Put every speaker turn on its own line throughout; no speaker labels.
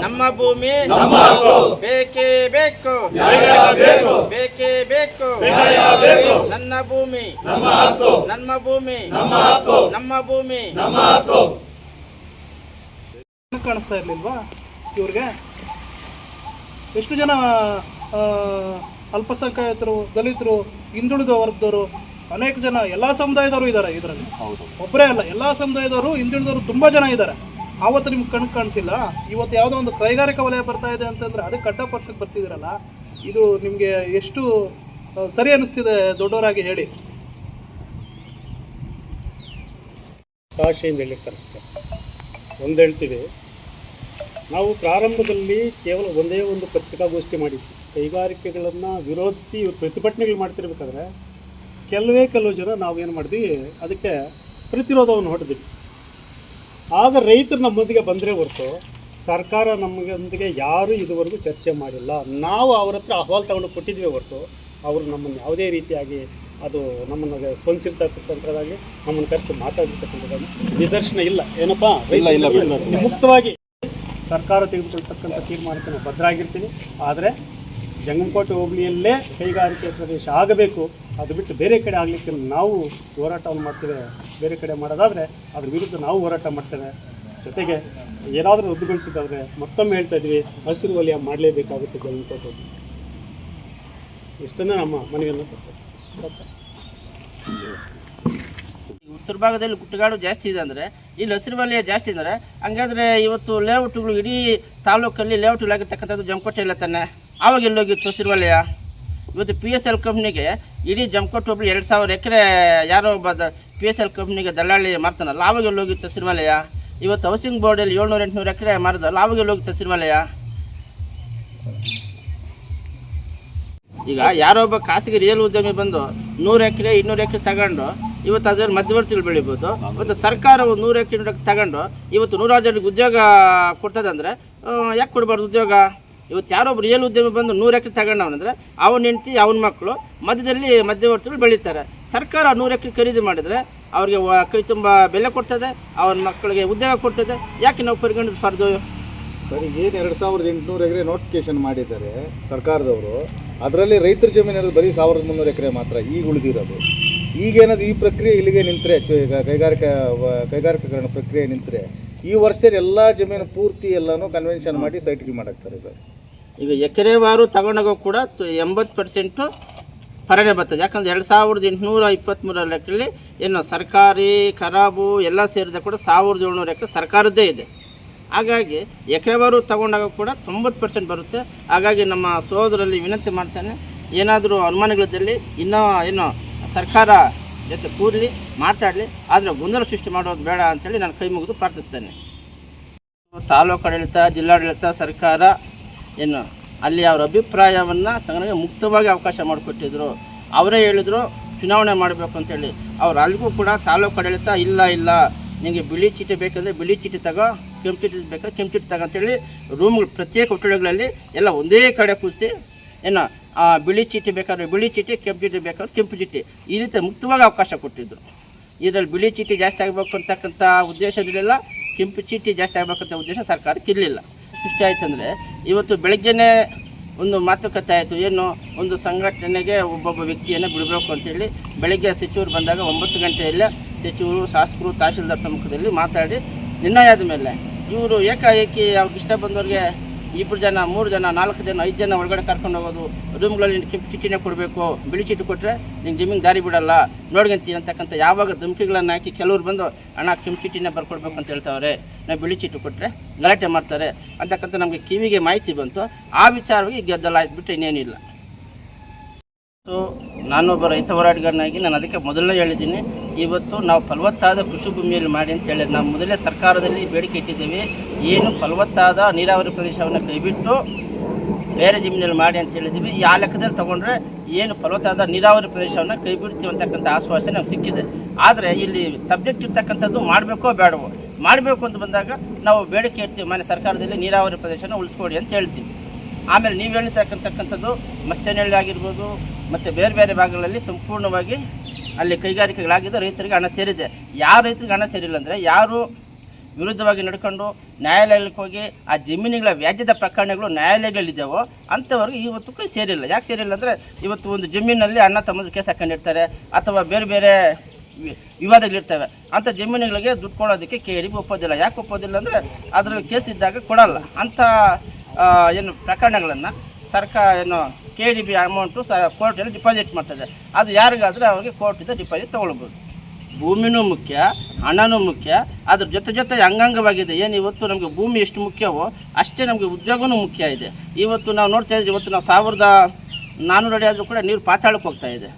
ನಮ್ಮ ಭೂಮಿ. ಬೇಕೇ ಬೇಕು. ಬೇಕೇ ಬೇಕು. ನನ್ನ ಭೂಮಿ. ನಮ್ಮ ಭೂಮಿ. ನಮ್ಮ ಭೂಮಿ.
ಕಾಣಿಸ್ತಾ ಇರ್ಲಿಲ್ವಾ ಇವ್ರಿಗೆ? ಎಷ್ಟು ಜನ ಆ, ಅಲ್ಪಸಂಖ್ಯಾತರು ದಲಿತರು ಹಿಂದುಳಿದ ವರ್ಗದವರು ಅನೇಕ ಜನ ಎಲ್ಲ ಸಮುದಾಯದವರು ಇದ್ದಾರೆ ಇದರಲ್ಲಿ. ಒಬ್ಬರೇ ಅಲ್ಲ ಎಲ್ಲ ಸಮುದಾಯದವರು ಹಿಂದುಳಿದವರು ತುಂಬ ಜನ ಇದ್ದಾರೆ. ಆವತ್ತು ನಿಮ್ಗೆ ಕಣ್ ಕಾಣಿಸಿಲ್ಲ. ಇವತ್ತು ಯಾವುದೋ ಒಂದು ಕೈಗಾರಿಕಾ ವಲಯ ಬರ್ತಾ ಇದೆ ಅಂತಂದ್ರೆ ಅದಕ್ಕೆ ಪರ್ಸೆಂಟ್ ಬರ್ತಿದ್ದೀರಲ್ಲ ಇದು ನಿಮಗೆ ಎಷ್ಟು ಸರಿ ಅನ್ನಿಸ್ತಿದೆ ದೊಡ್ಡವರಾಗಿ ಹೇಳಿ.
ಭಾಷೆಯಿಂದ ಹೇಳಿ ಒಂದು ಹೇಳ್ತೀವಿ, ನಾವು ಪ್ರಾರಂಭದಲ್ಲಿ ಕೇವಲ ಒಂದೇ ಒಂದು ಪತ್ರಿಕಾಗೋಷ್ಠಿ ಮಾಡಿದ್ವಿ. ಕೈಗಾರಿಕೆಗಳನ್ನು ವಿರೋಧಿಸಿ ಪ್ರತಿಭಟನೆಗಳು ಮಾಡ್ತಿರ್ಬೇಕಾದ್ರೆ, ಕೆಲವೇ ಕೆಲವು ಜನ ನಾವೇನು ಮಾಡಿದ್ವಿ, ಅದಕ್ಕೆ ಪ್ರತಿರೋಧವನ್ನು ಹೊಡೆದ್ವಿ ಆಗ ರೈತರು ನಮ್ಮೊಂದಿಗೆ ಬಂದರೆ ಹೊರತು ಸರ್ಕಾರ ನಮಗೊಂದಿಗೆ ಯಾರೂ ಇದುವರೆಗೂ ಚರ್ಚೆ ಮಾಡಿಲ್ಲ. ನಾವು ಅವ್ರ ಹತ್ರ ಅಹವಾಲು ತಗೊಂಡು ಕೊಟ್ಟಿದ್ವಿ ಹೊರತು. ಅವರು ನಮ್ಮನ್ನು ಯಾವುದೇ ರೀತಿಯಾಗಿ ಅದು ನಮ್ಮನ್ನು ಸ್ಪಂದಿಸಿರ್ತಕ್ಕಂಥದ್ದಾಗಿ ನಮ್ಮನ್ನು ಕರೆಸಿ ಮಾತಾಡಿರ್ತಕ್ಕಂಥದ್ದಾಗಿ ನಿದರ್ಶನ ಇಲ್ಲ. ಏನಪ್ಪ? ಇಲ್ಲ ಇಲ್ಲ ಮುಕ್ತವಾಗಿ ಸರ್ಕಾರ ತೆಗೆದುಕೊಳ್ತಕ್ಕಂಥ ತೀರ್ಮಾನಕ್ಕೆ ನಾವು ಭದ್ರಾಗಿರ್ತೀವಿ ಆದರೆ ಜಂಗಮಕೋಟೆ ಹೋಬಳಿಯಲ್ಲೇ ಕೈಗಾರಿಕೆ ಪ್ರದೇಶ ಆಗಬೇಕು. ಅದು ಬಿಟ್ಟು ಬೇರೆ ಕಡೆ ಆಗಲಿಕ್ಕೆ ನಾವು ಹೋರಾಟವನ್ನು ಮಾಡ್ತೇವೆ ಬೇರೆ ಕಡೆ ಮಾಡೋದಾದರೆ ಅದ್ರ ವಿರುದ್ಧ ನಾವು ಹೋರಾಟ ಮಾಡ್ತೇವೆ. ಜೊತೆಗೆ ಏನಾದರೂ ರದ್ದುಗೊಳಿಸಿದ್ದಾದರೆ ಮತ್ತೊಮ್ಮೆ ಹೇಳ್ತಾ ಇದ್ವಿ ಹಸಿರು ವಲಯ ಮಾಡಲೇಬೇಕಾಗುತ್ತೆ ಅಂತ ಇಷ್ಟನ್ನು ನಮ್ಮ ಮನವಿಯನ್ನು ಕೊಡ್ತೇವೆ.
ಉತ್ತರ ಭಾಗದಲ್ಲಿ ಗುಟ್ಟಗಾಡು ಜಾಸ್ತಿ ಇದೆ ಅಂದರೆ ಇಲ್ಲಿ ಹಸಿರು ವಲಯ ಜಾಸ್ತಿ ಅಂದರೆ, ಹಂಗಾದ್ರೆ ಇವತ್ತು ಲೇಔಟ್ಗಳು ಇಡೀ ತಾಲೂಕಲ್ಲಿ ಲೇಔಟ್ ಆಗಿರ್ತಕ್ಕಂಥದ್ದು ಜಮಕೋಟೆ ಇಲ್ಲ ತಾನೆ. ಆವಾಗ ಎಲ್ಲೋಗಿತ್ತು ಹಸಿರು ವಲಯ? ಇವತ್ತು ಪಿ ಎಸ್ ಎಲ್ ಕಂಪ್ನಿಗೆ ಇಡೀ ಜಮಕೋಟೆ ಎರಡು ಸಾವಿರ ಎಕರೆ ಯಾರೋ ಒಬ್ಬ ಪಿ ಎಸ್ ಎಲ್ ಕಂಪ್ನಿಗೆ ದಲ್ಲಾಳಿ ಮಾರ್ತಾನಲ್ಲ ಆವಾಗ ಹೋಗಿ ವಲಯ ಇವತ್ತು ಹೌಸಿಂಗ್ ಬೋರ್ಡಲ್ಲಿ ಏಳ್ನೂರ ಎಂಟುನೂರು ಎಕರೆ ಮಾರಿದಲ್ಲ ಆವಾಗ ಎಲ್ಲಿ ಹೋಗಿತ್ತು ಈಗ ಯಾರೋ ಒಬ್ಬ ಖಾಸಗಿ ರಿಯಲ್ ಉದ್ಯಮಿ ಬಂದು ನೂರು ಎಕರೆ, ಇನ್ನೂರು ಎಕರೆ ತಗೊಂಡು ಇವತ್ತು ಅದರ ಮಧ್ಯವರ್ತಿಗಳು ಬೆಳಿಬೋದು. ಮತ್ತು ಸರ್ಕಾರವು ನೂರು ಎಕರೆ ತಗೊಂಡು ಇವತ್ತು ನೂರಾರು ಜನಕ್ಕೆ ಉದ್ಯೋಗ ಕೊಡ್ತದೆ ಅಂದರೆ ಯಾಕೆ ಕೊಡಬಾರ್ದು ಉದ್ಯೋಗ? ಇವತ್ತು ಯಾರೊಬ್ಬ ರಿಯಲ್ ಉದ್ಯಮಿ ಬಂದು ನೂರು ಎಕರೆ ತಗೊಂಡವನಂದ್ರೆ ಅವನ ಹೆಂಡತಿ ಅವನ ಮಕ್ಕಳು ಮಧ್ಯದಲ್ಲಿ ಮಧ್ಯವರ್ತಿಗಳು ಬೆಳೀತಾರೆ. ಸರ್ಕಾರ ನೂರು ಎಕರೆ ಖರೀದಿ ಮಾಡಿದರೆ ಅವ್ರಿಗೆ ಕೈ ತುಂಬ ಬೆಲೆ ಕೊಡ್ತದೆ ಅವನ ಮಕ್ಕಳಿಗೆ ಉದ್ಯೋಗ ಕೊಡ್ತದೆ. ಯಾಕೆ ನಾವು ಪರಿಗಣಿಸಬಾರ್ದು
ಸರಿ ಏನು ಎರಡು ಸಾವಿರದ ಎಂಟುನೂರು ಎಕರೆ ನೋಟಿಫಿಕೇಶನ್ ಮಾಡಿದ್ದಾರೆ ಸರ್ಕಾರದವರು. ಅದರಲ್ಲಿ ರೈತರ ಜಮೀನು ಇರೋದು ಬರೀ ಸಾವಿರದ ಮುನ್ನೂರು ಎಕರೆ ಮಾತ್ರ ಈಗ ಉಳಿದಿರೋದು. ಈಗೇನದು ಈ ಪ್ರಕ್ರಿಯೆ ಇಲ್ಲಿಗೆ ನಿಂತರೆ ಕೈಗಾರಿಕಾ ಕೈಗಾರಿಕೀಕರಣ ಪ್ರಕ್ರಿಯೆ ನಿಂತರೆ ಈ ವರ್ಷದ ಎಲ್ಲ ಜಮೀನು ಪೂರ್ತಿ ಎಲ್ಲನೂ ಕನ್ವೆನ್ಷನ್ ಮಾಡಿ ಸೈಟ್ಗೆ ಮಾಡಾಕ್ತಾರೆ ಸರ್.
ಈಗ ಎಕರೆವಾರು ತಗೊಂಡಾಗ ಕೂಡ ಎಂಬತ್ತು ಪರ್ಸೆಂಟು ಪರಣೆ ಬರ್ತದೆ. ಯಾಕಂದ್ರೆ ಎರಡು ಸಾವಿರದ ಎಂಟುನೂರ ಇಪ್ಪತ್ತ್ಮೂರ ಲೆಕ್ಕದಲ್ಲಿ ಏನು ಸರ್ಕಾರಿ ಖರಾಬು ಎಲ್ಲ ಸೇರಿದ ಕೂಡ ಸಾವಿರದ ಏಳ್ನೂರ ಎಕರೆ ಸರ್ಕಾರದ್ದೇ ಇದೆ. ಹಾಗಾಗಿ ಎಕರೆವಾರು ತಗೊಂಡಾಗ ಕೂಡ ತೊಂಬತ್ತು ಪರ್ಸೆಂಟ್ ಬರುತ್ತೆ. ಹಾಗಾಗಿ ನಮ್ಮ ಸೋದರಲ್ಲಿ ವಿನಂತಿ ಮಾಡ್ತಾನೆ, ಏನಾದರೂ ಅನುಮಾನಗಳಿದ್ದಲ್ಲಿ ಇನ್ನೂ ಏನು ಸರ್ಕಾರ ಜೊತೆ ಕೂರಲಿ, ಮಾತಾಡಲಿ. ಆದರೆ ಗೊಂದಲ ಸೃಷ್ಟಿ ಮಾಡೋದು ಬೇಡ ಅಂತೇಳಿ ನಾನು ಕೈ ಮುಗಿದು ಪ್ರಾರ್ಥಿಸ್ತೇನೆ. ತಾಲೂಕು ಆಡಳಿತ, ಜಿಲ್ಲಾಡಳಿತ, ಸರ್ಕಾರ ಏನು, ಅಲ್ಲಿ ಅವರ ಅಭಿಪ್ರಾಯವನ್ನು ತನಗೆ ಮುಕ್ತವಾಗಿ ಅವಕಾಶ ಮಾಡಿಕೊಟ್ಟಿದ್ರು. ಅವರೇ ಹೇಳಿದರು, ಚುನಾವಣೆ ಮಾಡಬೇಕು ಅಂತೇಳಿ. ಅವ್ರು ಅಲ್ಲಿಗೂ ಕೂಡ ತಾಲೂಕು ಆಡಳಿತ, ಇಲ್ಲ ಇಲ್ಲ ನಿಮಗೆ ಬಿಳಿ ಚೀಟಿ ಬೇಕಂದರೆ ಬಿಳಿ ಚೀಟಿ ತಗೋ, ಕೆಂಪು ಚೀಟಿ ಬೇಕಾದ್ರೆ ಕೆಂಪು ಚೀಟಿ ತಗೋ ಅಂತೇಳಿ ರೂಮ್ಗಳು, ಪ್ರತ್ಯೇಕ ಕೊಠಡಿಗಳಲ್ಲಿ ಎಲ್ಲ ಒಂದೇ ಕಡೆ ಕೂರಿಸಿ, ಏನು ಬಿಳಿ ಚೀಟಿ ಬೇಕಾದ್ರೆ ಬಿಳಿ ಚೀಟಿ, ಕೆಂಪು ಚೀಟಿ ಬೇಕಾದ್ರೆ ಕೆಂಪು ಚೀಟಿ ಈ ರೀತಿ ಮುಕ್ತವಾಗಿ ಅವಕಾಶ ಕೊಟ್ಟಿದ್ದರು ಇದರಲ್ಲಿ ಬಿಳಿ ಚೀಟಿ ಜಾಸ್ತಿ ಆಗಬೇಕು ಅಂತಕ್ಕಂಥ ಉದ್ದೇಶದಲ್ಲೆಲ್ಲ ಕೆಂಪು ಚೀಟಿ ಜಾಸ್ತಿ ಆಗಬೇಕಂತ ಉದ್ದೇಶ ಸರ್ಕಾರಕ್ಕೆ ಇರಲಿಲ್ಲ. ಇಷ್ಟ ಆಯ್ತು ಅಂದರೆ ಇವತ್ತು ಬೆಳಗ್ಗೆನೇ ಒಂದು ಮಾತುಕತೆ ಆಯಿತು. ಏನು? ಒಂದು ಸಂಘಟನೆಗೆ ಒಬ್ಬೊಬ್ಬ ವ್ಯಕ್ತಿಯನ್ನು ಬಿಡಬೇಕು ಅಂತೇಳಿ ಬೆಳಗ್ಗೆ ಸಚಿವರು ಬಂದಾಗ ಒಂಬತ್ತು ಗಂಟೆಯಲ್ಲೇ ಸಚಿವರು, ಶಾಸಕರು, ತಹಶೀಲ್ದಾರ್ ಸಮ್ಮುಖದಲ್ಲಿ ಮಾತಾಡಿ ನಿರ್ಣಯ ಆದ ಮೇಲೆ ಇವರು ಏಕಾಏಕಿ ಅವ್ರಿಗೆ ಇಷ್ಟ ಬಂದವ್ರಿಗೆ ಇಬ್ಬರು ಜನ, ಮೂರು ಜನ, ನಾಲ್ಕು ಜನ, ಐದು ಜನ ಒಳಗಡೆ ಕರ್ಕೊಂಡು ಹೋಗೋದು, ರೂಮ್ಗಳಲ್ಲಿ ಕೆಂಪು ಚೀಟಿನೇ ಕೊಡಬೇಕು, ಬಿಳಿ ಚೀಟಿ ಕೊಟ್ಟರೆ ನಿಂಗೆ ಜಮೀನು ದಾರಿ ಬಿಡಲ್ಲ, ನೋಡ್ಕೊಂತೀನಿ ಅಂತಕ್ಕಂಥ ಯಾವಾಗ ಧಮಕಿಗಳನ್ನು ಹಾಕಿ ಕೆಲವ್ರು ಬಂದು, ಅಣ್ಣ, ಕೆಂಪು ಚೀಟಿನೇ ಬರ್ಕೊಡ್ಬೇಕು ಅಂತ ಹೇಳ್ತಾವ್ರೆ, ನಾವು ಬಿಳಿ ಚೀಟಿ ಕೊಟ್ಟರೆ ಗಲಾಟೆ ಮಾಡ್ತಾರೆ, ಅಂತಕ್ಕಂಥ ನಮಗೆ ಕಿವಿಗೆ ಮಾಹಿತಿ ಬಂತು. ಆ ವಿಚಾರವಾಗಿ ಗೆದ್ದಲ್ಲ ಬಿಟ್ಟು ಇನ್ನೇನಿಲ್ಲ. ನಾನೊಬ್ಬ ರೈತ ಹೋರಾಟಗಾರನಾಗಿ ನಾನು ಅದಕ್ಕೆ ಮೊದಲನೇ ಹೇಳಿದ್ದೀನಿ. ಇವತ್ತು ನಾವು ಫಲವತ್ತಾದ ಕೃಷಿ ಭೂಮಿಯಲ್ಲಿ ಮಾಡಿ ಅಂತ ಹೇಳಿ ನಾವು ಮೊದಲೇ ಸರ್ಕಾರದಲ್ಲಿ ಬೇಡಿಕೆ ಇಟ್ಟಿದ್ದೀವಿ. ಏನು ಫಲವತ್ತಾದ ನೀರಾವರಿ ಪ್ರದೇಶವನ್ನು ಕೈಬಿಟ್ಟು ಬೇರೆ ಜಮೀನಲ್ಲಿ ಮಾಡಿ ಅಂತ ಹೇಳಿದ್ದೀವಿ. ಈ ಆ ಲೆಕ್ಕದಲ್ಲಿ ತೊಗೊಂಡ್ರೆ ಏನು ಫಲವತ್ತಾದ ನೀರಾವರಿ ಪ್ರದೇಶವನ್ನು ಕೈ ಬಿಡ್ತೀವಿ ಅಂತಕ್ಕಂಥ ಆಶ್ವಾಸನೆ ನಮ್ಗೆ ಸಿಕ್ಕಿದೆ. ಆದರೆ ಇಲ್ಲಿ ಸಬ್ಜೆಕ್ಟ್ ಇರ್ತಕ್ಕಂಥದ್ದು ಮಾಡಬೇಕೋ ಬೇಡವೋ? ಮಾಡಬೇಕು ಅಂತ ಬಂದಾಗ ನಾವು ಬೇಡಿಕೆ ಇಡ್ತೀವಿ ಮನೆ ಸರ್ಕಾರದಲ್ಲಿ ನೀರಾವರಿ ಪ್ರದೇಶನ ಉಳಿಸ್ಕೊಡಿ ಅಂತ ಹೇಳ್ತೀವಿ. ಆಮೇಲೆ ನೀವು ಹೇಳಿರ್ತಕ್ಕಂಥಕ್ಕಂಥದ್ದು ಮಸ್ತನಹಳ್ಳಿ ಆಗಿರ್ಬೋದು, ಮತ್ತು ಬೇರೆ ಬೇರೆ ಭಾಗಗಳಲ್ಲಿ ಸಂಪೂರ್ಣವಾಗಿ ಅಲ್ಲಿ ಕೈಗಾರಿಕೆಗಳಾಗಿದ್ದು ರೈತರಿಗೆ ಹಣ ಸೇರಿದೆ. ಯಾವ ರೈತರಿಗೆ ಹಣ ಸೇರಿಲ್ಲ ಅಂದರೆ ಯಾರು ವಿರುದ್ಧವಾಗಿ ನಡ್ಕೊಂಡು ನ್ಯಾಯಾಲಯಕ್ಕೆ ಹೋಗಿ ಆ ಜಮೀನುಗಳ ವ್ಯಾಜ್ಯದ ಪ್ರಕರಣಗಳು ನ್ಯಾಯಾಲಯಗಳಿದ್ದಾವೋ ಅಂಥವ್ರಿಗೆ ಇವತ್ತು ಕೈ ಸೇರಿಲ್ಲ. ಯಾಕೆ ಸೇರಿಲ್ಲ ಅಂದರೆ ಇವತ್ತು ಒಂದು ಜಮೀನಲ್ಲಿ ಅಣ್ಣ ತಮ್ಮದು ಕೇಸ್ ಹಾಕೊಂಡಿರ್ತಾರೆ ಅಥವಾ ಬೇರೆ ಬೇರೆ ವಿವಾದಗಳಿರ್ತವೆ ಅಂಥ ಜಮೀನುಗಳಿಗೆ ದುಡ್ಡು ಕೊಡೋದಕ್ಕೆ ಕೆ ಒಪ್ಪೋದಿಲ್ಲ. ಯಾಕೆ ಒಪ್ಪೋದಿಲ್ಲ ಅಂದರೆ ಅದರಲ್ಲಿ ಕೇಸ್ ಇದ್ದಾಗ ಕೊಡಲ್ಲ. ಅಂಥ ಏನು ಪ್ರಕರಣಗಳನ್ನು ಸರ್ಕಾರ ಏನು ಕೆ ಡಿ ಬಿ ಅಮೌಂಟು ಸ ಕೋರ್ಟಲ್ಲಿ ಡಿಪಾಸಿಟ್ ಮಾಡ್ತದೆ. ಅದು ಯಾರಿಗಾದರೆ ಅವರಿಗೆ ಕೋರ್ಟಿಂದ ಡಿಪಾಸಿಟ್ ತೊಗೊಳ್ಬೋದು. ಭೂಮಿನೂ ಮುಖ್ಯ, ಹಣನೂ ಮುಖ್ಯ, ಅದ್ರ ಜೊತೆ ಜೊತೆ ಅಂಗಾಂಗವಾಗಿದೆ. ಏನು ಇವತ್ತು ನಮಗೆ ಭೂಮಿ ಎಷ್ಟು ಮುಖ್ಯವೋ ಅಷ್ಟೇ ನಮಗೆ ಉದ್ಯೋಗವೂ ಮುಖ್ಯ ಇದೆ. ಇವತ್ತು ನಾವು ನೋಡ್ತಾ ಇದ್ದೀವಿ, ಇವತ್ತು ನಾವು ಸಾವಿರದ ನಾನ್ನೂರು ಅಡಿ ಆದರೂ ಕೂಡ ನೀರು ಪಾತಾಳಕ್ಕೆ ಹೋಗ್ತಾ ಇದೆ.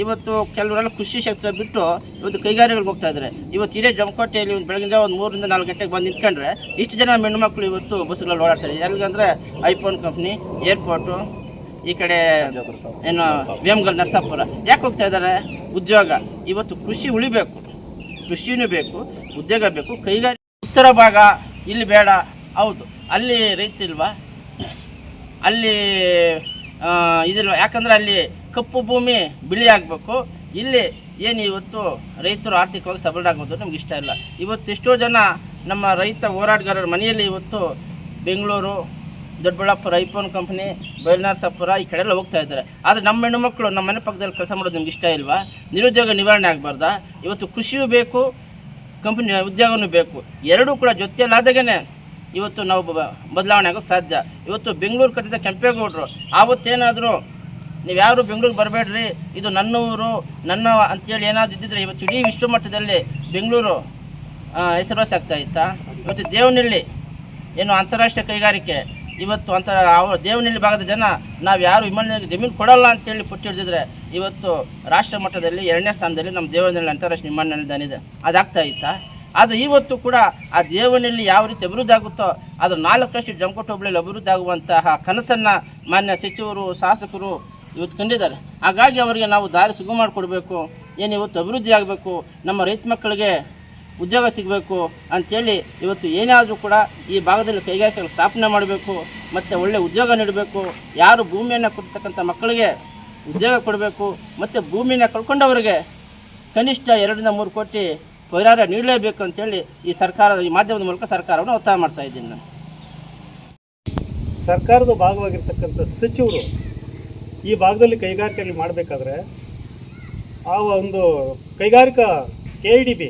ಇವತ್ತು ಕೆಲವರೆಲ್ಲ ಕೃಷಿ ಕ್ಷೇತ್ರ ಬಿಟ್ಟು ಇವತ್ತು ಕೈಗಾರಿಕೆಗಳಿಗೆ ಹೋಗ್ತಾ ಇದ್ದಾರೆ. ಇವತ್ತು ಇದೇ ಜಮಕೋಟೆಯಲ್ಲಿ ಬೆಳಗಿಂದ ಒಂದು ಮೂರರಿಂದ ನಾಲ್ಕು ಗಂಟೆಗೆ ಬಂದು ನಿಂತ್ಕೊಂಡ್ರೆ ಇಷ್ಟು ಜನ ಹೆಣ್ಣುಮಕ್ಳು ಇವತ್ತು ಬಸ್ಗಳಲ್ಲಿ ಓಡಾಡ್ತಾರೆ ಎಲ್ಲಿಗಂದರೆ ಐಫೋನ್ ಕಂಪ್ನಿ ಏರ್ಪೋರ್ಟು ಈ ಕಡೆ ಏನು ವೇಮಗಲ್ ನರಸಾಪುರ. ಯಾಕೆ ಹೋಗ್ತಾ ಇದ್ದಾರೆ? ಉದ್ಯೋಗ. ಇವತ್ತು ಕೃಷಿ ಉಳಿಬೇಕು. ಕೃಷಿನೂ ಬೇಕು ಉದ್ಯೋಗ ಬೇಕು ಕೈಗಾರಿಕೆ ಉತ್ತರ ಭಾಗ ಇಲ್ಲಿ ಬೇಡ. ಹೌದು. ಅಲ್ಲಿ ರೈತರಿಲ್ವಾ? ಅಲ್ಲಿ ಆ, ಇದಿಲ್ವ? ಯಾಕಂದ್ರೆ ಅಲ್ಲಿ ಕಪ್ಪು ಭೂಮಿ ಬಿಳಿ ಆಗಬೇಕು. ಇಲ್ಲಿ ಏನು ಇವತ್ತು ರೈತರು ಆರ್ಥಿಕವಾಗಿ ಸಬಲ ಆಗೋದು ನಮ್ಗೆ ಇಷ್ಟ ಇಲ್ಲ. ಇವತ್ತು ಎಷ್ಟೋ ಜನ ನಮ್ಮ ರೈತ ಹೋರಾಟಗಾರರ ಮನೆಯಲ್ಲಿ ಇವತ್ತು ಬೆಂಗಳೂರು, ದೊಡ್ಡಬಳ್ಳಾಪುರ, ಐಫೋನ್ ಕಂಪ್ನಿ, ಬಯಲ್ನಾರ್ಸಾಪುರ ಈ ಕಡೆ ಎಲ್ಲ ಹೋಗ್ತಾ ಇದ್ದಾರೆ. ಆದರೆ ನಮ್ಮ ಹೆಣ್ಣುಮಕ್ಕಳು ನಮ್ಮ ಮನೆ ಪಕ್ಕದಲ್ಲಿ ಕೆಲಸ ಮಾಡೋದು ನಿಮ್ಗೆ ಇಷ್ಟ ಇಲ್ವಾ? ನಿರುದ್ಯೋಗ ನಿವಾರಣೆ ಆಗಬಾರ್ದ? ಇವತ್ತು ಕೃಷಿಯೂ ಬೇಕು, ಕಂಪ್ನಿ ಉದ್ಯೋಗವೂ ಬೇಕು. ಎರಡೂ ಕೂಡ ಜೊತೆಯಲ್ಲಾದಾಗೇ ಇವತ್ತು ನಾವು ಬದಲಾವಣೆ ಆಗೋದು ಸಾಧ್ಯ. ಇವತ್ತು ಬೆಂಗಳೂರು ಕಟ್ಟಿದ ಕೆಂಪೇಗೌಡರು, ಆವತ್ತೇನಾದರೂ ನೀವು ಯಾರು ಬೆಂಗಳೂರಿಗೆ ಬರಬೇಡ್ರಿ. ಇದು ನನ್ನ ಊರು, ನನ್ನ ಅಂತೇಳಿ ಏನಾದರೂ ಇದ್ದಿದ್ರೆ ಇವತ್ತು ಇಡೀ ವಿಶ್ವ ಮಟ್ಟದಲ್ಲಿ ಬೆಂಗಳೂರು ಹೆಸರುವಾಸಿ ಆಗ್ತಾ ಇತ್ತಾ? ಇವತ್ತು ದೇವನಹಳ್ಳಿ, ಏನು ಅಂತಾರಾಷ್ಟ್ರೀಯ ಕೈಗಾರಿಕೆ, ಇವತ್ತು ಅಂತರ ಅವ್ರ ದೇವನಹಳ್ಳಿ ಭಾಗದ ಜನ, ನಾವು ಯಾರು ವಿಮಾನ ಜಮೀನು ಕೊಡಲ್ಲ ಅಂತೇಳಿ ಪುಟ್ಟಿಡಿದ್ರೆ ಇವತ್ತು ರಾಷ್ಟ್ರ ಮಟ್ಟದಲ್ಲಿ ಎರಡನೇ ಸ್ಥಾನದಲ್ಲಿ ನಮ್ಮ ದೇವನಹಳ್ಳಿ ಅಂತಾರಾಷ್ಟ್ರೀಯ ವಿಮಾನ ನಿಲ್ದಾಣ ಇದೆ. ಅದಾಗ್ತಾ ಇತ್ತಾ? ಅದು ಇವತ್ತು ಕೂಡ ಆ ದೇವನಲ್ಲಿ ಯಾವ ರೀತಿ ಅಭಿವೃದ್ಧಿ ಆಗುತ್ತೋ, ಅದು ನಾಲ್ಕರಷ್ಟು ಜಮಕೋಟ ಹೋಬಳಿಯಲ್ಲಿ ಅಭಿವೃದ್ಧಿ ಆಗುವಂತಹ ಕನಸನ್ನು ಮಾನ್ಯ ಸಚಿವರು, ಶಾಸಕರು ಇವತ್ತು ಕಂಡಿದ್ದಾರೆ. ಹಾಗಾಗಿ ಅವರಿಗೆ ನಾವು ದಾರಿ ಸುಗಮ ಮಾಡಿಕೊಡ್ಬೇಕು, ಏನು ಇವತ್ತು ಅಭಿವೃದ್ಧಿ ಆಗಬೇಕು, ನಮ್ಮ ರೈತ ಮಕ್ಕಳಿಗೆ ಉದ್ಯೋಗ ಸಿಗಬೇಕು ಅಂಥೇಳಿ ಇವತ್ತು ಏನಾದರೂ ಕೂಡ ಈ ಭಾಗದಲ್ಲಿ ಕೈಗಾರಿಕೆಗಳು ಸ್ಥಾಪನೆ ಮಾಡಬೇಕು, ಮತ್ತು ಒಳ್ಳೆಯ ಉದ್ಯೋಗ ನೀಡಬೇಕು, ಯಾರು ಭೂಮಿಯನ್ನು ಕೊಡ್ತಕ್ಕಂಥ ಮಕ್ಕಳಿಗೆ ಉದ್ಯೋಗ ಕೊಡಬೇಕು, ಮತ್ತು ಭೂಮಿನ ಕಳ್ಕೊಂಡವರಿಗೆ ಕನಿಷ್ಠ ಎರಡರಿಂದ ಮೂರು ಕೋಟಿ ಪರಿಹಾರ ನೀಡಲೇಬೇಕು ಅಂತೇಳಿ ಈ ಸರ್ಕಾರದ, ಈ ಮಾಧ್ಯಮದ ಮೂಲಕ ಸರ್ಕಾರವನ್ನು ಒತ್ತಾಯ ಮಾಡ್ತಾ ಇದ್ದೀನಿ ನಾನು.
ಸರ್ಕಾರದ ಭಾಗವಾಗಿರ್ತಕ್ಕಂಥ ಸಚಿವರು ಈ ಭಾಗದಲ್ಲಿ ಕೈಗಾರಿಕೆಗಳು ಮಾಡಬೇಕಾದ್ರೆ ಆ ಒಂದು ಕೈಗಾರಿಕಾ ಕೆ ಡಿ ಬಿ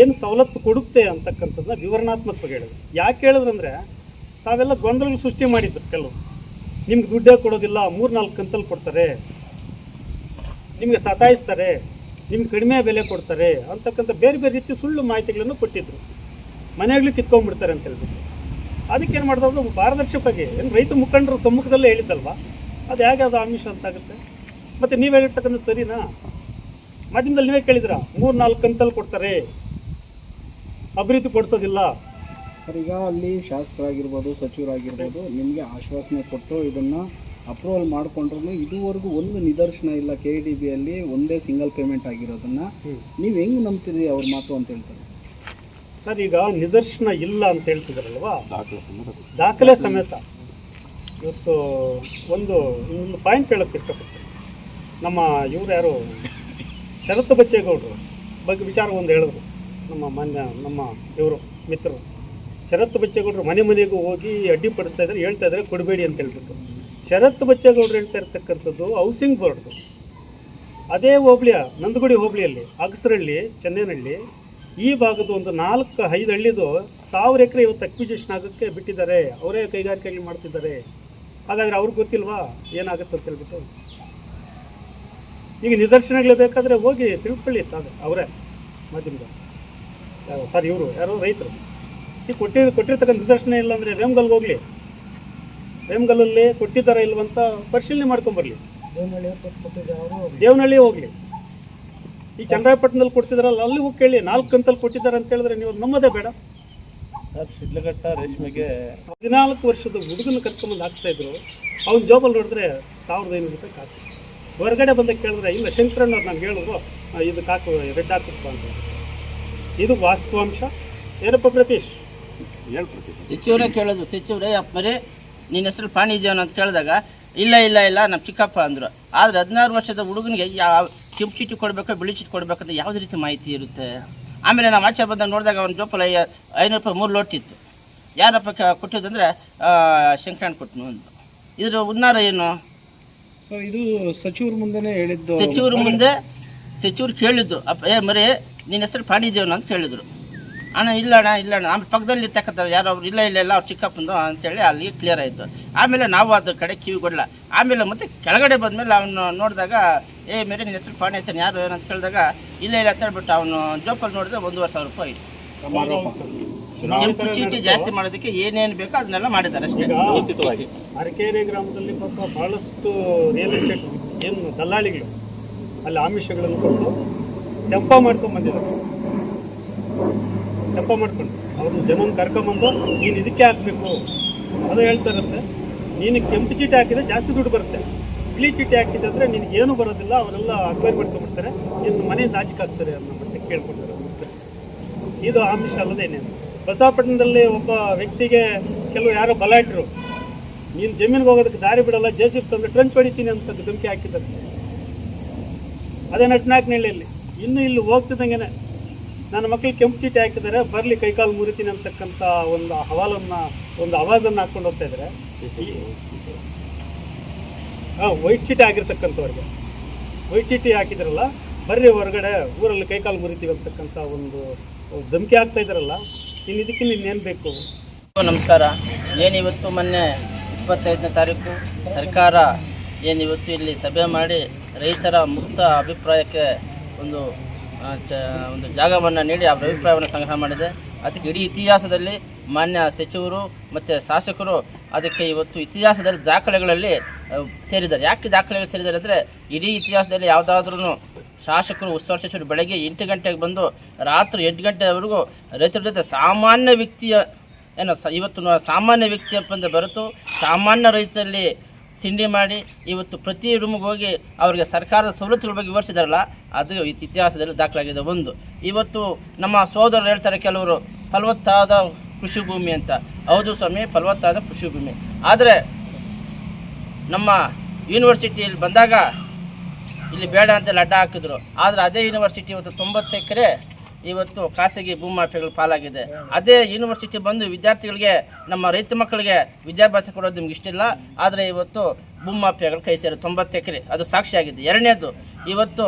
ಏನು ಸವಲತ್ತು ಕೊಡುತ್ತೆ ಅಂತಕ್ಕಂಥದ್ದನ್ನ ವಿವರಣಾತ್ಮಕವಾಗಿ ಹೇಳಿದ್ರು. ಯಾಕೆ ಹೇಳಿದ್ರಂದ್ರೆ ತಾವೆಲ್ಲ ಗೊಂದಲ ಸೃಷ್ಟಿ ಮಾಡಿದ್ರು ಕೆಲವು. ನಿಮ್ಗೆ ದುಡ್ಡೇ ಕೊಡೋದಿಲ್ಲ ಮೂರು ನಾಲ್ಕು ಕಂತಲ್ಲಿ ಕೊಡ್ತಾರೆ, ನಿಮಗೆ ಸತಾಯಿಸ್ತಾರೆ, ನಿಮ್ಗೆ ಕಡಿಮೆ ಬೆಲೆ ಕೊಡ್ತಾರೆ ಅಂತಕ್ಕಂಥ ಬೇರೆ ಬೇರೆ ರೀತಿ ಸುಳ್ಳು ಮಾಹಿತಿಗಳನ್ನು ಕೊಟ್ಟಿದ್ದರು ಮನೆಯಾಗಲಿ ಕಿತ್ಕೊಂಡ್ಬಿಡ್ತಾರೆ ಅಂತ ಹೇಳ್ಬಿಟ್ಟು ಅದಕ್ಕೇನು ಮಾಡಿದವರು ಪಾರದರ್ಶಕವಾಗಿ ಏನು ರೈತ ಮುಖಂಡರು ಸಮ್ಮುಖದಲ್ಲೇ ಹೇಳಿದ್ದಲ್ವಾ? ಅದು ಹೇಗೆ ಅದು ಆಮಿಷ ಅಂತಾಗುತ್ತೆ ಮತ್ತು ನೀವು ಹೇಳಿರ್ತಕ್ಕಂಥ ಸರಿನಾ? ಮಾಧ್ಯಮದಲ್ಲಿ ನೀವೇ ಕೇಳಿದ್ರ ಮೂರು ನಾಲ್ಕು ಕಂತಲ್ಲಿ ಕೊಡ್ತಾರೆ. ಅಭಿವೃದ್ಧಿ ಕೊಡಿಸೋದಿಲ್ಲ
ಸರ್ ಈಗ ಅಲ್ಲಿ ಶಾಸಕರಾಗಿರ್ಬೋದು ಸಚಿವರಾಗಿರ್ಬೋದು ನಿಮಗೆ ಆಶ್ವಾಸನೆ ಕೊಟ್ಟು ಇದನ್ನು ಅಪ್ರೂವಲ್ ಮಾಡಿಕೊಂಡ್ರು ಇದುವರೆಗೂ ಒಂದು ನಿದರ್ಶನ ಇಲ್ಲ ಕೆ ಡಿ ಬಿಯಲ್ಲಿ ಒಂದೇ ಸಿಂಗಲ್ ಪೇಮೆಂಟ್ ಆಗಿರೋದನ್ನು. ನೀವು ಹೆಂಗೆ ನಂಬ್ತೀರಿ ಅವ್ರ ಮಾತು ಅಂತ ಹೇಳ್ತಾರೆ.
ಸರ್ ಈಗ ನಿದರ್ಶನ ಇಲ್ಲ ಅಂತ ಹೇಳ್ತಿದಾರಲ್ವಾ? ದಾಖಲೆ ಸಮೇತ. ಇವತ್ತು ಒಂದು ಒಂದು ಪಾಯಿಂಟ್ ಹೇಳೋಕ್ಕೆ ಇಷ್ಟಪಡ್ತೀನಿ. ನಮ್ಮ ಇವ್ರು ಯಾರು? ಶರತ್ ಬಚ್ಚೇಗೌಡರು. ಬಗ್ಗೆ ವಿಚಾರ ಒಂದು ಹೇಳಿದ್ರು. ನಮ್ಮ ಮಾನ್ಯ, ನಮ್ಮ ಇವರು, ಮಿತ್ರರು. ಶರತ್ ಬಚ್ಚೇಗೌಡರು ಮನೆ ಮನೆಗೂ ಹೋಗಿ ಅಡ್ಡಿಪಡಿಸ್ತಾ ಇದ್ರೆ ಹೇಳ್ತಾ ಇದ್ರೆ ಕೊಡಬೇಡಿ ಅಂತ ಹೇಳ್ಬಿಟ್ಟು. ಶರತ್ ಬಚ್ಚೇಗೌಡರು ಹೇಳ್ತಾ ಇರ್ತಕ್ಕಂಥದ್ದು ಹೌಸಿಂಗ್ ಬೋರ್ಡ್ದು. ಅದೇ ಹೋಬಳಿಯ, ನಂದಗುಡಿ ಹೋಬಳಿಯಲ್ಲಿ ಅಗಸರಹಳ್ಳಿ ಚೆನ್ನೈನಹಳ್ಳಿ ಈ ಭಾಗದ ಒಂದು ನಾಲ್ಕು, ಐದು ಹಳ್ಳಿದು ಸಾವಿರ ಎಕರೆ ಇವತ್ತು ಅಕ್ವಿಜೇಷನ್ ಆಗೋಕ್ಕೆ ಬಿಟ್ಟಿದ್ದಾರೆ. ಅವರೇ ಕೈಗಾರಿಕೆಯಲ್ಲಿ ಮಾಡ್ತಿದ್ದಾರೆ. ಹಾಗಾದ್ರೆ ಅವ್ರಿಗೆ ಗೊತ್ತಿಲ್ವಾ ಏನಾಗುತ್ತೆ ಅಂತ ಹೇಳ್ಬಿಟ್ಟು? ಈಗ ನಿದರ್ಶನಗಳು ಬೇಕಾದರೆ ಹೋಗಿ ತಿಳ್ಕೊಳ್ಳಿ ತಾವೆ ಅವರೇ ಮಾಧ್ಯಮದ. ಸರ್, ಇವರು, ಯಾರೋ ರೈತರು. ಈಗ ಕೊಟ್ಟಿ, ಕೊಟ್ಟಿರ್ತಕ್ಕಂಥ ನಿದರ್ಶನ ಇಲ್ಲ ಅಂದರೆ ವೇಮ್ಗಲ್ಗೆ ಹೋಗಲಿ. ವೇಮ್ಗಲ್ಲಲ್ಲಿ ಕೊಟ್ಟಿದ್ದಾರಾ ಇಲ್ವಂತ ಪರಿಶೀಲನೆ ಮಾಡ್ಕೊಂಬರ್ಲಿ ದೇವನಹಳ್ಳಿ ಹೋಗಲಿ. ಈ ಚಂದ್ರಾಯಪಟ್ಟಣದಲ್ಲಿ ಕೊಡ್ತಿದಾರಲ್ಲ ಅಲ್ಲಿ ಹೋಗಿ ಕೇಳಿ, ನಾಲ್ಕು ಕಂತಲ್ಲಿ ಕೊಟ್ಟಿದ್ದಾರೆ ಅಂತ ಹೇಳಿದ್ರೆ ನೀವು ನಮ್ಮದೇ ಬೇಡ.
ಶಿಡ್ಲಘಟ್ಟ ರೇಷ್ಮೆಗೆ
ಹದಿನಾಲ್ಕು ವರ್ಷದ ಹುಡುಗನ ಕರ್ಕೊಂಡು ಹಾಕ್ತಾ ಇದ್ರು. ಅವ್ನ ಜಾಬಲ್ಲಿ ನೋಡಿದ್ರೆ ಸಾವಿರದ ಐನೂರು ರೂಪಾಯಿ ಕಾಸು. ಹೊರಗಡೆ ಬಂದಾಗ ಕೇಳಿದ್ರೆ, ಇಲ್ಲ ಶಂಕರಣ್ಣವ್ರು ನಾನು ಹೇಳಿದ್ರು ಇದಕ್ಕೆ ಹಾಕು ರೆಡ್ ಹಾಕಿಸ್ಬ ಅಂತ. ಇದು ವಾಸ್ತವಾಂಶ. ಏನಪ್ಪ ಪ್ರತೀಶ್?
ಸಚಿವರೇ ಕೇಳೋದು ಸಚಿವರೇ ಅಪ್ಪರೇ ನಿನ್ನ ಹೆಸರು ಪಾಣಿ ಇದೆಯೋ ಅಂತ ಕೇಳಿದಾಗ, ಇಲ್ಲ ಇಲ್ಲ ಇಲ್ಲ ನಮ್ಮ ಚಿಕ್ಕಪ್ಪ ಅಂದರು. ಆದರೆ ಹದಿನಾರು ವರ್ಷದ ಹುಡುಗನಿಗೆ ಯಾವ ಕೆಂಪು ಚೀಟಿ ಕೊಡಬೇಕು, ಬಿಳಿ ಚೀಟಿ ಕೊಡಬೇಕಂತ ಯಾವುದೇ ರೀತಿ ಮಾಹಿತಿ ಇರುತ್ತೆ? ಆಮೇಲೆ ನಾವು ಆಚೆ ಬಂದಾಗ ನೋಡಿದಾಗ ಅವ್ನ ಜೋಪಲ ಐನೂರು ರೂಪಾಯಿ ಮೂರು ಲೋಟಿತ್ತು ಯಾರಪ್ಪ ಕ- ಕೊಟ್ಟಿದ್ದಂದ್ರೆ ಶಂಕರಣ್ಣ ಕೊಟ್ಟನು ಅಂತ ಇದ್ರ ಉನ್ನಾರ ಏನು?
ಇದು ಸಚಿವರ ಮುಂದೆನೇ ಹೇಳಿದ್ದು.
ಸಚಿವರು ಮುಂದೆ ಸಚಿವರು ಕೇಳಿದ್ದು. ಅಪ್ಪ ಏ ಮರೇ ನಿನ್ನ ಹೆಸರು ಪಾಂಡಿದೇವನ ಅಂತ ಹೇಳಿದರು. ಅಣ್ಣ ಇಲ್ಲ ಅಣ್ಣ ಇಲ್ಲ ಅಣ್ಣ. ಆಮೇಲೆ ಪಕ್ಕದಲ್ಲಿ ಇರ್ತಕ್ಕಂಥ ಯಾರೋ ಅವ್ರು ಇಲ್ಲ ಇಲ್ಲ ಇಲ್ಲ ಅವ್ರು ಚಿಕ್ಕಪ್ಪಂದು ಅಂತೇಳಿ ಅಲ್ಲಿಗೆ ಕ್ಲಿಯರ್ ಆಯಿತು. ಆಮೇಲೆ ನಾವು ಅದ್ರ ಕಡೆ ಕಿವಿ ಕೊಡಲ್ಲ ಆಮೇಲೆ ಮತ್ತೆ ಕೆಳಗಡೆ ಬಂದಮೇಲೆ ಅವನು ನೋಡಿದಾಗ ಏ ಮೇರೆ ನಿನ್ನ ಹೆಸರು ಆಯ್ತಾನೆ ಯಾರು ಅಂತ ಕೇಳಿದಾಗ ಇಲ್ಲ ಇಲ್ಲ ಅಂತ ಹೇಳ್ಬಿಟ್ಟು ಅವನು ಜೋಪಲ್ಲಿ ನೋಡಿದ್ರೆ ಒಂದೂವರೆ ಸಾವಿರ ರೂಪಾಯಿ ಕೆಂಪು ಚೀಟಿ ಜಾಸ್ತಿ ಮಾಡೋದಕ್ಕೆ ಏನೇನು ಬೇಕೋ ಅದನ್ನೆಲ್ಲ ಮಾಡಿದ್ದಾರೆ ಅಷ್ಟೇ. ಉಚಿತವಾಗಿ
ಅರಕೇರಿ ಗ್ರಾಮದಲ್ಲಿ ಪಾಪ ಬಹಳಷ್ಟು ರಿಯಲ್ ಎಸ್ಟೇಟ್ ಏನು ದಲ್ಲಾಳಿಗಳು ಅಲ್ಲಿ ಆಮಿಷಗಳನ್ನು ಕೊಟ್ಟು ತೆಂಪ ಮಾಡ್ಕೊಂಡು ಬಂದಿದ್ದಾರೆ ತೆಂಪ ಮಾಡ್ಕೊಂಡು ಅವ್ರನ್ನ ಜನನ ಕರ್ಕೊಂಬಂದು ನೀನು ಇದಕ್ಕೆ ಹಾಕಬೇಕು. ಅದು ಹೇಳ್ತಾರಂತೆ ನೀನು ಕೆಂಪು ಚೀಟಿ ಹಾಕಿದ್ರೆ ಜಾಸ್ತಿ ದುಡ್ಡು ಬರುತ್ತೆ. ಬಿಳಿ ಚೀಟಿ ಹಾಕಿದ್ರೆ ನಿನಗೆ ಏನು ಬರೋದಿಲ್ಲ, ಅವರೆಲ್ಲ ಅಕ್ವೈರ್ ಮಾಡ್ಕೊಂಡ್ಬಿಡ್ತಾರೆ. ನಿನ್ನ ಮನೆ ಆಚೆಗೆ ಹಾಕ್ತಾರೆ ಅನ್ನೋ ಮತ್ತೆ ಕೇಳ್ಕೊಂಡಿರೋ ಇದು ಆಮಿಷ ಅಲ್ಲದೇನೇನು ಬಸವಪಟ್ಟಣದಲ್ಲಿ ಒಬ್ಬ ವ್ಯಕ್ತಿಗೆ ಕೆಲವು ಯಾರೋ ಬಲಾಟ್ರು ನೀನು ಜಮೀನಿಗೆ ಹೋಗೋದಕ್ಕೆ ದಾರಿ ಬಿಡಲ್ಲ ಜೆ ಸಿ ತಂದು ಟ್ರಂಚ್ ಹೊಡಿತೀನಿ ಅಂತ ಧಮಕಿ ಹಾಕಿದ್ದಾರೆ. ಅದೇ ನಟ್ನಾಕ್ನಹಳ್ಳಿಯಲ್ಲಿ ಇನ್ನು ಇಲ್ಲಿ ಹೋಗ್ತಿದ್ದಂಗೆ ನನ್ನ ಮಕ್ಕಳಿಗೆ ಕೆಂಪು ಚೀಟಿ ಹಾಕಿದ್ದಾರೆ, ಬರಲಿ ಕೈಕಾಲು ಮುರಿತೀನಿ ಅಂತಕ್ಕಂಥ ಒಂದು ಹವಾಲನ್ನು ಒಂದು ಆವಾಜನ್ನು ಹಾಕ್ಕೊಂಡು ಹೋಗ್ತಾ ಇದ್ದಾರೆ. ಹಾಂ ವೈಟ್ ಚೀಟಿ ಆಗಿರ್ತಕ್ಕಂಥವ್ರಿಗೆ. ವೈಟ್ ಹಾಕಿದ್ರಲ್ಲ ಬರ್ರಿ ಹೊರಗಡೆ ಊರಲ್ಲಿ ಕೈಕಾಲು ಮುರಿತೀವಿ ಅಂತಕ್ಕಂಥ ಒಂದು ಧಮಕಿ ಆಗ್ತಾ ಇದ್ದಾರಲ್ಲ ಇನ್ನು ಇದಕ್ಕೆ ಇನ್ನೇನು ಬೇಕು?
ನಮಸ್ಕಾರ. ಏನಿವತ್ತು ಮೊನ್ನೆ ಇಪ್ಪತ್ತೈದನೇ ತಾರೀಕು ಸರ್ಕಾರ ಏನಿವತ್ತು ಇಲ್ಲಿ ಸಭೆ ಮಾಡಿ ರೈತರ ಮುಕ್ತ ಅಭಿಪ್ರಾಯಕ್ಕೆ ಒಂದು ಆ, ಒಂದು ಜಾಗವನ್ನು ನೀಡಿ ಅವರ ಅಭಿಪ್ರಾಯವನ್ನು ಸಂಗ್ರಹ ಮಾಡಿದೆ. ಅದಕ್ಕೆ ಇಡೀ ಇತಿಹಾಸದಲ್ಲಿ ಮಾನ್ಯ ಸಚಿವರು ಮತ್ತು ಶಾಸಕರು ಅದಕ್ಕೆ ಇವತ್ತು ಇತಿಹಾಸದಲ್ಲಿ ದಾಖಲೆಗಳಲ್ಲಿ ಆ, ಸೇರಿದ್ದಾರೆ. ಯಾಕೆ ದಾಖಲೆಗಳು ಸೇರಿದ್ದಾರೆ ಅಂದರೆ, ಇಡೀ ಇತಿಹಾಸದಲ್ಲಿ ಯಾವುದಾದ್ರೂ ಶಾಸಕರು ಉಸ್ತುವಾರಿ ಬೆಳಗ್ಗೆ ಎಂಟು ಗಂಟೆಗೆ ಬಂದು ರಾತ್ರಿ ಎಂಟು ಗಂಟೆವರೆಗೂ ರೈತರ ಜೊತೆ ಸಾಮಾನ್ಯ ವ್ಯಕ್ತಿಯ, ಏನು ಇವತ್ತು ಸಾಮಾನ್ಯ ವ್ಯಕ್ತಿಯ ಅಂತ ಬರೆತು ಸಾಮಾನ್ಯ ರೈತರಲ್ಲಿ ತಿಂಡಿ ಮಾಡಿ ಇವತ್ತು ಪ್ರತಿ ರೂಮಿಗೆ ಹೋಗಿ ಅವರಿಗೆ ಸರ್ಕಾರದ ಸವಲತ್ತುಗಳ ಬಗ್ಗೆ ವಿವರಿಸಿದಾರಲ್ಲ, ಅದು ಇತ್- ಇತಿಹಾಸದಲ್ಲಿ ದಾಖಲಾಗಿದೆ ಒಂದು. ಇವತ್ತು ನಮ್ಮ ಸೋದರರು ಹೇಳ್ತಾರೆ ಕೆಲವರು, ಫಲವತ್ತಾದ ಕೃಷಿ ಭೂಮಿ ಅಂತ. ಹೌದು ಸ್ವಾಮಿ, ಫಲವತ್ತಾದ ಕೃಷಿ ಭೂಮಿ. ಆದರೆ ನಮ್ಮ ಯೂನಿವರ್ಸಿಟಿಯಲ್ಲಿ ಬಂದಾಗ ಇಲ್ಲಿ ಬೇಡ ಅಂತ ಲಡ್ಡ ಹಾಕಿದ್ರು. ಆದರೆ ಅದೇ ಯೂನಿವರ್ಸಿಟಿ ಇವತ್ತು ತೊಂಬತ್ತು ಎಕರೆ ಇವತ್ತು ಖಾಸಗಿ ಭೂಮಾಫಿಯಾಗಳ ಪಾಲಾಗಿದೆ. ಅದೇ ಯೂನಿವರ್ಸಿಟಿ ಬಂದು ವಿದ್ಯಾರ್ಥಿಗಳಿಗೆ, ನಮ್ಮ ರೈತ ಮಕ್ಕಳಿಗೆ ವಿದ್ಯಾಭ್ಯಾಸ ಕೊಡೋದು ನಿಮ್ಗೆ ಇಷ್ಟಿಲ್ಲ ಆದರೆ ಇವತ್ತು ಭೂಮಾಫಿಯಾಗಳು ಕೈ ಸೇರಿ ತೊಂಬತ್ತು ಎಕರೆ. ಅದು ಸಾಕ್ಷಿಯಾಗಿದೆ ಎರಡನೇದು, ಇವತ್ತು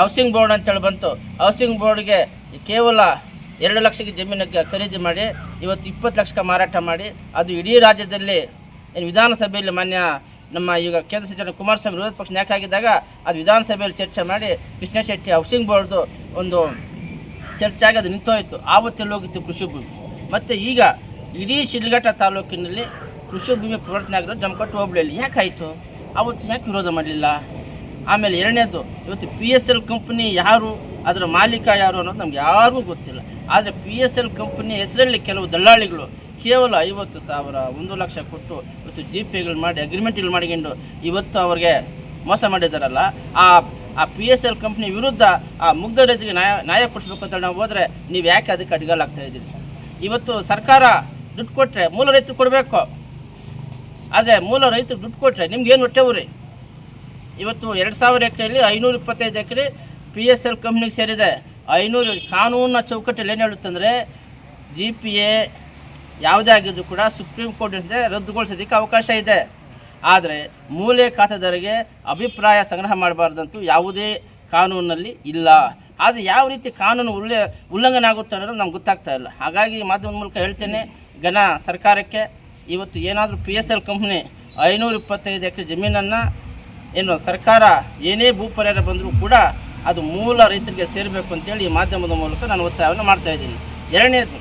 ಹೌಸಿಂಗ್ ಬೋರ್ಡ್ ಅಂತೇಳಿ ಬಂತು. ಹೌಸಿಂಗ್ ಬೋರ್ಡ್ಗೆ ಕೇವಲ ಎರಡು ಲಕ್ಷಕ್ಕೆ ಜಮೀನಿಗೆ ಖರೀದಿ ಮಾಡಿ, ಇವತ್ತು ಇಪ್ಪತ್ತು ಲಕ್ಷಕ್ಕೆ ಮಾರಾಟ ಮಾಡಿ, ಅದು ಇಡೀ ರಾಜ್ಯದಲ್ಲಿ ವಿಧಾನಸಭೆಯಲ್ಲಿ ಮಾನ್ಯ ನಮ್ಮ ಈಗ ಕೇಂದ್ರ ಸಚಿವ ಕುಮಾರಸ್ವಾಮಿ ವಿರೋಧ ಪಕ್ಷ ನಾಯಕ ಆಗಿದ್ದಾಗ ಅದು ವಿಧಾನಸಭೆಯಲ್ಲಿ ಚರ್ಚೆ ಮಾಡಿ ಕೃಷ್ಣ ಶೆಟ್ಟಿ ಹೌಸಿಂಗ್ ಬೋರ್ಡ್ದು ಒಂದು ಚರ್ಚೆ ಆಗಿ ಅದು ನಿಂತೋಯಿತು. ಆವತ್ತೆಲ್ಲ ಹೋಗಿತ್ತು ಕೃಷಿ ಭೂಮಿ. ಮತ್ತು ಈಗ ಇಡೀ ಶಿಡ್ಲಘಟ್ಟ ತಾಲೂಕಿನಲ್ಲಿ ಕೃಷಿ ಭೂಮಿ ಪರಿವರ್ತನೆ ಆಗಿರೋದು ಜಮಕಟ್ಟು ಹೋಬಳಿಯಲ್ಲಿ. ಯಾಕಾಯಿತು ಆವತ್ತು ಯಾಕೆ ವಿರೋಧ ಮಾಡಲಿಲ್ಲ? ಆಮೇಲೆ ಎರಡನೇದು, ಇವತ್ತು ಪಿ ಎಸ್ ಎಲ್ ಕಂಪ್ನಿ ಯಾರು, ಅದರ ಮಾಲೀಕ ಯಾರು ಅನ್ನೋದು ನಮ್ಗೆ ಯಾರಿಗೂ ಗೊತ್ತಿಲ್ಲ. ಆದರೆ ಪಿ ಎಸ್ ಎಲ್ ಕಂಪ್ನಿ ಹೆಸರಲ್ಲಿ ಕೆಲವು ದಲ್ಲಾಳಿಗಳು ಕೇವಲ ಐವತ್ತು ಸಾವಿರ, ಒಂದು ಲಕ್ಷ ಕೊಟ್ಟು ಇವತ್ತು ಜಿ ಪೇಗಳು ಮಾಡಿ ಅಗ್ರಿಮೆಂಟ್ಗಳು ಮಾಡಿಕೊಂಡು ಇವತ್ತು ಅವ್ರಿಗೆ ಮೋಸ ಮಾಡಿದಾರಲ್ಲ, ಆ ಆ ಪಿ ಎಸ್ ಎಲ್ ಕಂಪ್ನಿ ವಿರುದ್ಧ ಆ ಮುಗ್ಧ ರೈತರಿಗೆ ನ್ಯಾಯ ನ್ಯಾಯ ಕೊಡಿಸ್ಬೇಕು ಅಂತ ನಾವು ಹೋದರೆ ನೀವು ಯಾಕೆ ಅದಕ್ಕೆ ಅಡ್ಗಾಲಾಗ್ತಾ ಇದ್ದೀರಿ? ಇವತ್ತು ಸರ್ಕಾರ ದುಡ್ಡು ಕೊಟ್ಟರೆ ಮೂಲ ರೈತರು ಕೊಡಬೇಕು. ಆದರೆ ಮೂಲ ರೈತರು ದುಡ್ಡು ಕೊಟ್ಟರೆ ನಿಮ್ಗೇನು ಹೊಟ್ಟೆ ರೀ ಇವತ್ತು ಎರಡು ಸಾವಿರ ಎಕರೆಯಲ್ಲಿ ಐನೂರ ಇಪ್ಪತ್ತೈದು ಎಕರೆ ಪಿ ಎಸ್ ಎಲ್ ಕಂಪ್ನಿಗೆ ಸೇರಿದೆ. ಐನೂರು ಕಾನೂನಿನ ಚೌಕಟ್ಟಲ್ಲಿ ಏನು ಹೇಳುತ್ತಂದರೆ ಜಿ ಪಿ ಎ ಯಾವುದೇ ಆಗಿದ್ರು ಕೂಡ ಸುಪ್ರೀಂ ಕೋರ್ಟಿಂದ ರದ್ದುಗೊಳಿಸೋದಕ್ಕೆ ಅವಕಾಶ ಇದೆ. ಆದರೆ ಮೂಲೆ ಖಾತೆದಾರರಿಗೆ ಅಭಿಪ್ರಾಯ ಸಂಗ್ರಹ ಮಾಡಬಾರ್ದಂತೂ ಯಾವುದೇ ಕಾನೂನಿನಲ್ಲಿ ಇಲ್ಲ. ಆದರೆ ಯಾವ ರೀತಿ ಕಾನೂನು ಉಲ್ಲ, ಉಲ್ಲಂಘನೆ ಆಗುತ್ತೆ ಅನ್ನೋದು ನಮ್ಗೆ ಗೊತ್ತಾಗ್ತಾ ಇಲ್ಲ. ಹಾಗಾಗಿ ಮಾಧ್ಯಮದ ಮೂಲಕ ಹೇಳ್ತೇನೆ, ಘನ ಸರ್ಕಾರಕ್ಕೆ ಇವತ್ತು ಏನಾದರೂ ಪಿ ಎಸ್ ಎಲ್ ಕಂಪ್ನಿ ಐನೂರ ಇಪ್ಪತ್ತೈದು ಎಕರೆ ಜಮೀನನ್ನು ಏನು ಸರ್ಕಾರ ಏನೇ ಭೂ ಪರಿಹಾರ ಬಂದರೂ ಕೂಡ ಅದು ಮೂಲ ರೈತರಿಗೆ ಸೇರಬೇಕು ಅಂತೇಳಿ ಈ ಮಾಧ್ಯಮದ ಮೂಲಕ ನಾನು ಒತ್ತಾಯವನ್ನು ಮಾಡ್ತಾ ಇದ್ದೀನಿ. ಎರಡನೇದು